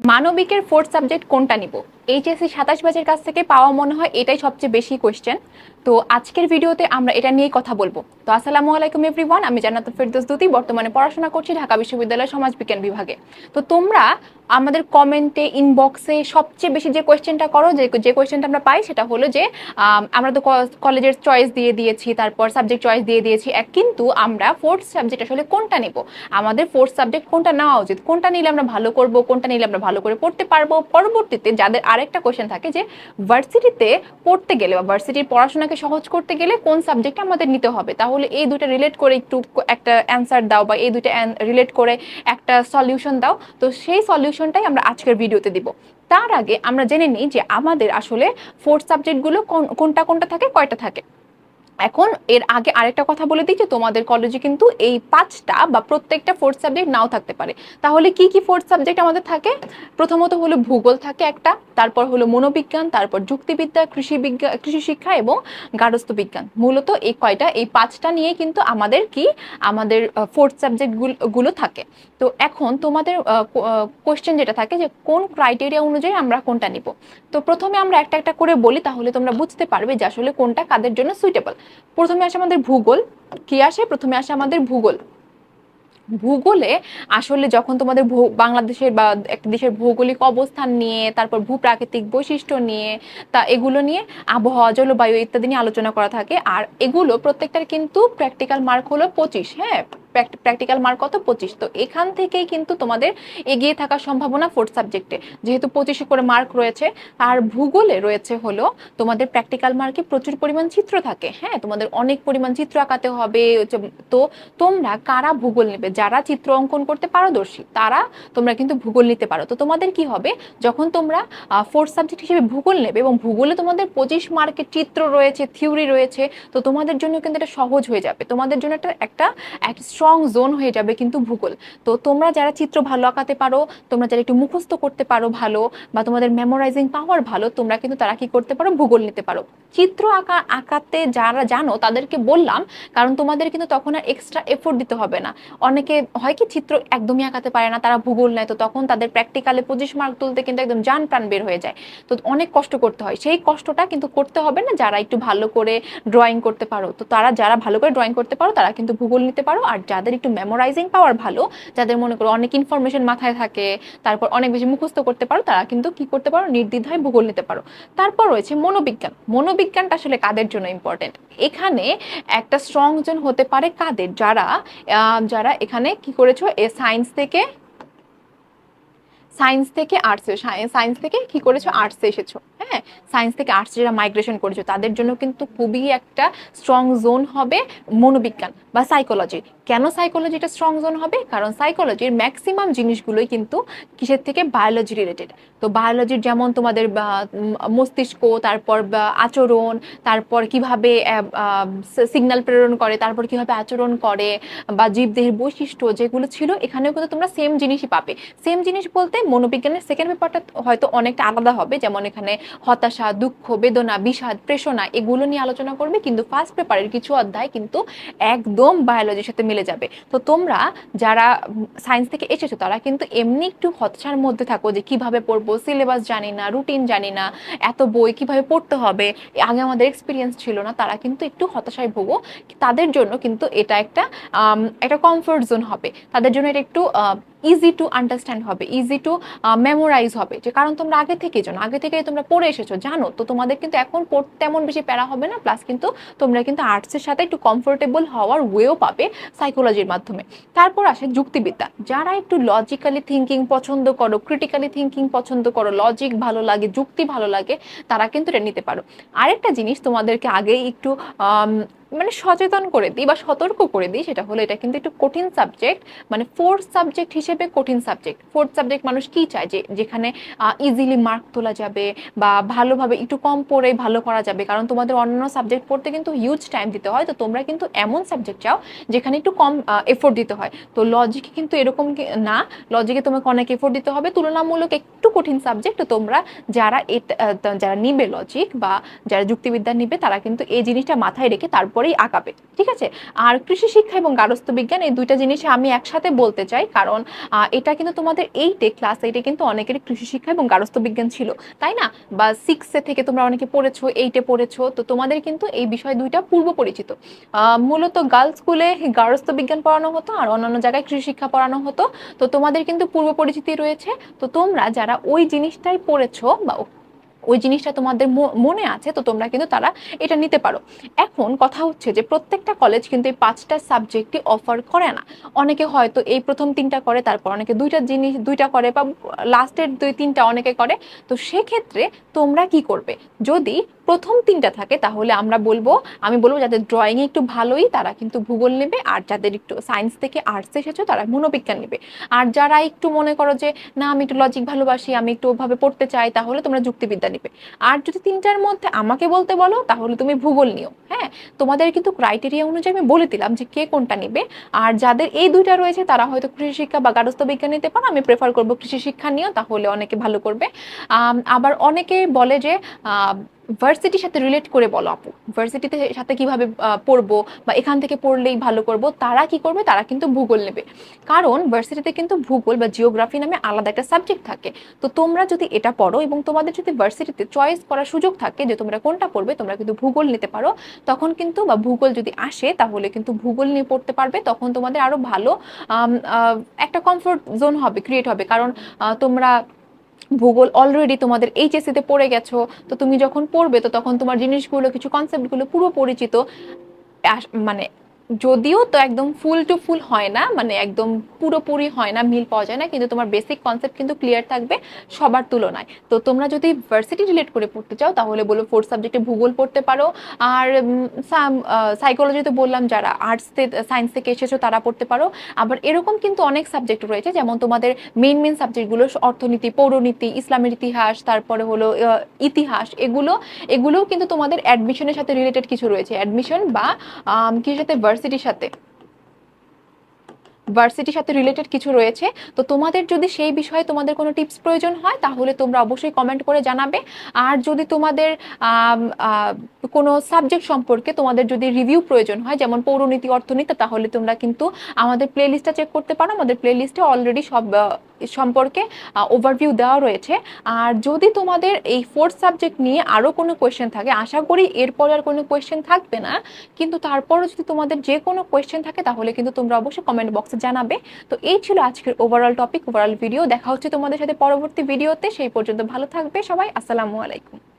মানবিকের fourth subject কোনটা নিব? HSC সাতাশ ব্যাচের কাছ থেকে পাওয়া মনে হয় এটাই সবচেয়ে বেশি কোয়েশ্চেন তো আজকের ভিডিওতে আমরা এটা নিয়েই কথা বলব। তো আসসালামু আলাইকুম এভরিওয়ান আমি জান্নাতুল ফেরদৌস দুতি। বর্তমানে পড়াশোনা করছি ঢাকা বিশ্ববিদ্যালয়ের সমাজবিজ্ঞান বিভাগে। তো তোমরা আমাদের কমেন্টে ইনবক্সে সবচেয়ে বেশি যে কোয়েশ্চেনটা করো, যে যে কোয়েশ্চেনটা আমরা পাই, সেটা হলো যে আমরা তো কলেজের চয়েস দিয়ে দিয়েছি, তারপর সাবজেক্ট চয়েস দিয়ে দিয়েছি, এক কিন্তু আমরা ফোর্থ সাবজেক্ট আসলে কোনটা নেব? আমাদের ফোর্থ সাবজেক্ট কোনটা নেওয়া উচিত? কোনটা নিলে আমরা ভালো করব? কোনটা নিলে আমরা ভালো করে পড়তে পারব? পরবর্তীতে যাদের আরেকটা কোয়েশ্চেন থাকে যে ভার্সিটিতে পড়তে গেলে বা ভার্সিটির পড়াশোনাকে সহজ করতে গেলে কোন সাবজেক্ট আমাদের নিতে হবে? তাহলে এই দুটো রিলেট করে একটু একটা অ্যান্সার দাও বা এই দুটো রিলেট করে একটা সলিউশন দাও। তো সেই সলিউশনটাই আমরা আজকের ভিডিওতে দিব। তার আগে আমরা জেনে নিই যে আমাদের আসলে ফোর্থ সাবজেক্টগুলো কোনটা কোনটা থাকে, কয়টা থাকে। এখন এর আগে আরেকটা কথা বলে দিই যে তোমাদের কলেজে কিন্তু এই পাঁচটা বা প্রত্যেকটা ফোর্থ সাবজেক্ট নাও থাকতে পারে। তাহলে কি কি ফোর্থ সাবজেক্ট আমাদের থাকে? প্রথমত হলো ভূগোল থাকে একটা, তারপর হলো মনোবিজ্ঞান, তারপর যুক্তিবিদ্যা, কৃষি বিজ্ঞান কৃষি শিক্ষা এবং গার্হস্থ্য বিজ্ঞান। মূলত এই কয়টা, এই পাঁচটা নিয়ে কিন্তু আমাদের কি? আমাদের ফোর্থ সাবজেক্টগুলো থাকে। তো এখন তোমাদের কোশ্চেন যেটা থাকে যে কোন ক্রাইটেরিয়া অনুযায়ী আমরা কোনটা নিব? তো প্রথমে আমরা একটা একটা করে বলি, তাহলে তোমরা বুঝতে পারবে যে আসলে কোনটা কাদের জন্য সুইটেবল প্রথমে আসে আমাদের ভূগোল। কি আসে? প্রথমে আসে আমাদের ভূগোল। ভূগোলে আসলে যখন তোমাদের বাংলাদেশের বা একটা দেশের ভৌগোলিক অবস্থান নিয়ে, তারপর ভূপ্রাকৃতিক বৈশিষ্ট্য নিয়ে, তা এগুলো নিয়ে আবহাওয়া, জলবায়ু ইত্যাদি নিয়ে আলোচনা করা থাকে। আর এগুলো প্রত্যেকটার কিন্তু প্র্যাকটিক্যাল মার্ক হলো পঁচিশ হ্যাঁ? প্র্যাকটিক্যাল মার্ক কত? পঁচিশ। তো এখান থেকেই কিন্তু তোমাদের এগিয়ে থাকার সম্ভাবনা ফোর্থ সাবজেক্টে যেহেতু পঁচিশে করে মার্ক রয়েছে আর ভূগোলে রয়েছে হলো তোমাদের প্র্যাকটিক্যাল মার্কে প্রচুর পরিমাণ চিত্র থাকে। হ্যাঁ তোমাদের অনেক পরিমাণ চিত্র আঁকাতে হবে। তো তোমরা কারা ভূগোল নেবে? যারা চিত্র অঙ্কন করতে পারদর্শী, তারা তোমরা কিন্তু ভূগোল নিতে পারো। তো তোমাদের কি হবে? যখন তোমরা ফোর্থ সাবজেক্ট হিসেবে ভূগোল নেবে এবং ভূগোলে তোমাদের পঁচিশ মার্কের চিত্র রয়েছে থিওরি রয়েছে, তো তোমাদের জন্য কিন্তু এটা সহজ হয়ে যাবে। তোমাদের জন্য একটা একটা একটা স্ট্রং জোন হয়ে যাবে কিন্তু ভূগোল। তো তোমরা যারা চিত্র ভালো আঁকাতে পারো, তোমরা যারা একটু মুখস্থ করতে পারো ভালো, বা তোমাদের মেমোরাইজিং পাওয়ার ভালো, তোমরা কিন্তু তারা কি করতে পারো? ভূগোল নিতে পারো। চিত্র আঁকা, আঁকাতে যারা জানো, তাদেরকে বললাম, কারণ তোমাদের কিন্তু তখন আর এক্সট্রা এফোর্ট দিতে হবে না। অনেকে হয় কি, চিত্র একদমই আঁকাতে পারে না, তারা ভূগোল নেয়, তো তখন তাদের প্র্যাকটিক্যালে পঁচিশ মার্ক তুলতে কিন্তু একদম যান প্রাণ বের হয়ে যায়। তো অনেক কষ্ট করতে হয়। সেই কষ্টটা কিন্তু করতে হবে না, যারা একটু ভালো করে ড্রয়িং করতে পারো। তো তারা যারা ভালো করে ড্রয়িং করতে পারো, তারা কিন্তু ভূগোল নিতে পারো, আর যাদের একটু মেমোরাইজিং পাওয়ার ভালো, যাদের মনে করো অনেক ইনফরমেশন মাথায় থাকে, তারপর অনেক বেশি মুখস্থ করতে পারো, তারা কিন্তু কি করতে পারো? নির্দ্বিধায় ভূগোল নিতে পারো। তারপর রয়েছে মনোবিজ্ঞান। মনোবিজ্ঞানটা আসলে কাদের জন্য ইম্পর্টেন্ট এখানে একটা স্ট্রং জন হতে পারে কাদের? যারা যারা এখানে কি করেছ? এ সায়েন্স থেকে সায়েন্স থেকে আর্টসে সায়েন্স থেকে কি করেছ? আর্টসে এসেছ। হ্যাঁ? সায়েন্স থেকে আর্টসে যারা মাইগ্রেশন করেছ, তাদের জন্য কিন্তু খুবই একটা স্ট্রং জোন হবে মনোবিজ্ঞান বা সাইকোলজি কেন সাইকোলজিটা স্ট্রং জোন হবে? কারণ সাইকোলজির ম্যাক্সিমাম জিনিসগুলোই কিন্তু কিসের থেকে? বায়োলজি রিলেটেড তো বায়োলজির যেমন তোমাদের মস্তিষ্ক, তারপর আচরণ, তারপর কীভাবে সিগন্যাল প্রেরণ করে, তারপর কীভাবে আচরণ করে, বা জীবদেহের বৈশিষ্ট্য যেগুলো ছিল, এখানেও কিন্তু তোমরা সেম জিনিসই পাবে। সেম জিনিস বলতে মনোবিজ্ঞানের সেকেন্ড পেপারটা হয়তো অনেকটা আলাদা হবে, যেমন এখানে হতাশা, দুঃখ, বেদনা, বিষাদ প্রেষণা এগুলো নিয়ে আলোচনা করবে, কিন্তু ফার্স্ট পেপারের কিছু অধ্যায় কিন্তু একদম বায়োলজির সাথে মিলে যাবে। তো তোমরা যারা সায়েন্স থেকে এসেছ, তারা কিন্তু এমনি একটু হতাশার মধ্যে থাকো যে কীভাবে পড়ব সিলেবাস জানি না রুটিন জানি না, এত বই কীভাবে পড়তে হবে আগে আমাদের এক্সপিরিয়েন্স ছিল না, তারা কিন্তু একটু হতাশায় ভোগো। তাদের জন্য কিন্তু এটা একটা একটা কমফোর্ট জোন হবে। তাদের জন্য এটা একটু ইজি টু আন্ডারস্ট্যান্ড হবে ইজি টু মেমোরাইজ হবে যে কারণ তোমরা আগে থেকে জানো, আগে থেকে তোমরা পড়ে এসেছ, জানো, তো তোমাদের কিন্তু এখন পড়তে তেমন বেশি প্যারা হবে না প্লাস কিন্তু তোমরা কিন্তু আর্টসের সাথে একটু কমফোর্টেবল হওয়ার ওয়েও পাবে সাইকোলজির মাধ্যমে। তারপর আসে যুক্তিবিদ্যা, যারা একটু লজিক্যালি থিঙ্কিং পছন্দ করো ক্রিটিক্যালি থিঙ্কিং পছন্দ করো লজিক ভালো লাগে, যুক্তি ভালো লাগে, তারা কিন্তু এটা নিতে পারো। আরেকটা জিনিস তোমাদেরকে আগেই একটু মানে সচেতন করে দিই বা সতর্ক করে দিই সেটা হলো এটা কিন্তু একটু কঠিন সাবজেক্ট মানে ফোর্থ সাবজেক্ট হিসেবে কঠিন সাবজেক্ট ফোর্থ সাবজেক্ট মানুষ কি চায়? যে যেখানে ইজিলি মার্ক তোলা যাবে বা ভালোভাবে একটু কম পড়ে ভালো করা যাবে। কারণ তোমাদের অন্যান্য সাবজেক্ট পড়তে কিন্তু হিউজ টাইম দিতে হয়। তো তোমরা কিন্তু এমন সাবজেক্ট চাও যেখানে একটু কম এফোর্ট দিতে হয়। তো লজিকে কিন্তু এরকম না। লজিকে তোমাকে অনেক এফোর্ট দিতে হবে। তুলনামূলক একটু কঠিন সাবজেক্ট তো তোমরা যারা যারা নিবে লজিক বা যারা যুক্তিবিদ্যা নিবে তারা কিন্তু এই জিনিসটা মাথায় রেখে তারপরে পরেই আগাবে ঠিক আছে? আর কৃষি শিক্ষা এবং গার্হস্থ্য বিজ্ঞান এই দুইটা জিনিসে আমি একসাথে বলতে চাই, কারণ এটা কিন্তু তোমাদের এইটে ক্লাস এইটে কিন্তু অনেকেরই কৃষি শিক্ষা এবং গার্হস্থ্য বিজ্ঞান ছিল, তাই না? বা সিক্সে থেকে তোমরা অনেকে পড়েছো এইটে পড়েছো, তো তোমাদের কিন্তু এই বিষয় দুইটা পূর্ব পরিচিত। মূলত গার্লস স্কুলে গার্হস্থ্য বিজ্ঞান পড়ানো হতো আর অন্যান্য জায়গায় কৃষি শিক্ষা পড়ানো হতো, তো তোমাদের কিন্তু পূর্ব পরিচিতি রয়েছে, তো তোমরা যারা ওই জিনিসটাই পড়েছো বা ওই জিনিসটা তোমাদের মনে আছে, তো তোমরা কিন্তু তারা এটা নিতে পারো। এখন কথা হচ্ছে যে প্রত্যেকটা কলেজ কিন্তু এই পাঁচটা সাবজেক্টই অফার করে না। অনেকে হয়তো এই প্রথম তিনটা করে, তারপর অনেকে দুইটা জিনিস, দুইটা করে বা লাস্টের দুই তিনটা অনেকে করে। তো সেক্ষেত্রে তোমরা কি করবে? যদি প্রথম তিনটা থাকে, তাহলে আমরা বলব, আমি বলব যাদের ড্রয়িং একটু ভালোই, তারা কিন্তু ভূগোল নেবে, আর যাদের একটু সায়েন্স থেকে আর্টস এসেছ, তারা মনোবিজ্ঞান নেবে। আর যারা একটু মনে করো যে, না, আমি একটু লজিক ভালোবাসি, আমি একটু ওভাবে পড়তে চাই, তাহলে তোমরা যুক্তিবিদ্যা নেবে। আর যদি তিনটার মধ্যে আমাকে বলতে বলো, তাহলে তুমি ভূগোল নিও হ্যাঁ? তোমাদের কিন্তু ক্রাইটেরিয়া অনুযায়ী আমি বলে দিলাম যে কে কোনটা নেবে। আর যাদের এই দুইটা রয়েছে, তারা হয়তো কৃষি শিক্ষা বা গার্হস্থ্য বিজ্ঞান নিতে পারো, আমি প্রেফার করব কৃষি শিক্ষা নিও, তাহলে অনেকে ভালো করবে। আবার অনেকে বলে যে ভার্সিটির সাথে রিলেট করে বলো আপু। ভার্সিটিতে সাথে কীভাবে পড়ব বা এখান থেকে পড়লেই ভালো করব, তারা কি করবে? তারা কিন্তু ভূগোল নেবে। কারণ ভার্সিটিতে কিন্তু ভূগোল বা জিওগ্রাফি নামে আলাদা একটা সাবজেক্ট থাকে। তো তোমরা যদি এটা পড়ো এবং তোমাদের যদি ভার্সিটিতে চয়েস করার সুযোগ থাকে যে তোমরা কোনটা পড়বে, তোমরা কিন্তু ভূগোল নিতে পারো। তখন কিন্তু বা ভূগোল যদি আসে, তাহলে কিন্তু ভূগোল নিয়ে পড়তে পারবে। তখন তোমাদের আরও ভালো একটা কমফোর্ট জোন হবে ক্রিয়েট হবে। কারণ তোমরা ভূগোল অলরেডি তোমাদের এইচএসসিতে পড়ে গেছো, তো তুমি যখন পড়বে, তো তখন তোমার জিনিসগুলো, কিছু কনসেপ্টগুলো পুরো পরিচিত মানে যদিও তো একদম ফুল টু ফুল হয় না মানে একদম পুরোপুরি হয় না, মিল পাওয়া যায় না, কিন্তু তোমার বেসিক কনসেপ্ট কিন্তু ক্লিয়ার থাকবে সবার তুলনায়। তো তোমরা যদি ভার্সিটি রিলেট করে পড়তে চাও, তাহলে বলো ফোর্থ সাবজেক্টে ভূগোল পড়তে পারো, আর সাইকোলজিতে বললাম যারা আর্টস সায়েন্স থেকে এসেছ তারা পড়তে পারো। আবার এরকম কিন্তু অনেক সাবজেক্ট রয়েছে, যেমন তোমাদের মেন মেন সাবজেক্টগুলো অর্থনীতি, পৌরনীতি, ইসলামের ইতিহাস, তারপরে হলো ইতিহাস, এগুলো, এগুলোও কিন্তু তোমাদের অ্যাডমিশনের সাথে রিলেটেড কিছু রয়েছে। অ্যাডমিশন বা কিসের সাথে ভার্সিটির সাথে। ভার্সিটির সাথে রিলেটেড কিছু রয়েছে। তো তোমাদের যদি সেই বিষয়ে তোমাদের কোনো টিপস প্রয়োজন হয়, তাহলে তোমরা অবশ্যই কমেন্ট করে জানাবে। আর যদি তোমাদের কোনো সাবজেক্ট সম্পর্কে তোমাদের যদি রিভিউ প্রয়োজন হয়, যেমন পৌরনীতি অর্থনীতি, তাহলে তোমরা কিন্তু আমাদের প্লেলিস্টটা চেক করতে পারো। আমাদের প্লেলিস্টে অলরেডি সব সম্পর্কে ওভারভিউ দেওয়া রয়েছে। আর যদি তোমাদের এই ফোর্থ সাবজেক্ট নিয়ে আরও কোনো কোয়েশ্চেন থাকে, আশা করি এরপরে আর কোনো কোয়েশ্চেন থাকবে না। কিন্তু তারপরও যদি তোমাদের যে কোনো কোয়েশ্চেন থাকে, তাহলে কিন্তু তোমরা অবশ্যই কমেন্ট বক্সে জানাবে। তো এই ছিল আজকের ওভারঅল টপিক ওভারঅল ভিডিও দেখা হচ্ছে তোমাদের সাথে পরবর্তী ভিডিওতে সেই পর্যন্ত ভালো থাকবে সবাই। আসসালামু আলাইকুম।